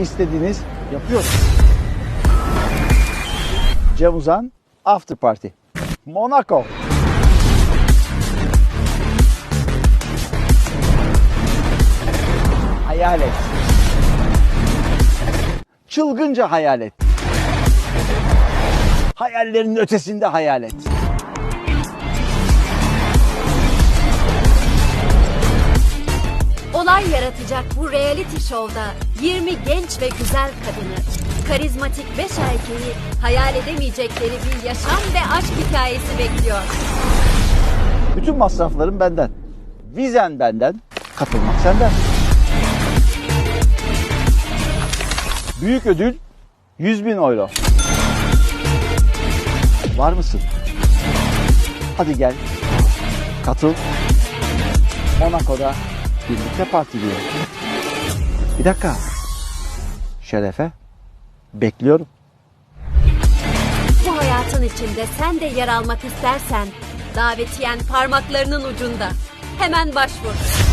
istediğiniz yapıyoruz. Cem Uzan After Party. Monaco. Hayal et. Çılgınca hayal et. Hayallerin ötesinde hayal et. Olay yaratacak bu reality show'da 20 genç ve güzel kadını, karizmatik 5 erkeği hayal edemeyecekleri bir yaşam ve aşk hikayesi bekliyor. Bütün masraflarım benden. Vizen benden, katılmak senden. Büyük ödül 100 bin euro. Var mısın? Hadi gel. Katıl. Monaco'da birlikte partiliyor. Bir dakika. Şerefe. Bekliyorum. Bu hayatın içinde sen de yer almak istersen davetiyen parmaklarının ucunda. Hemen başvur.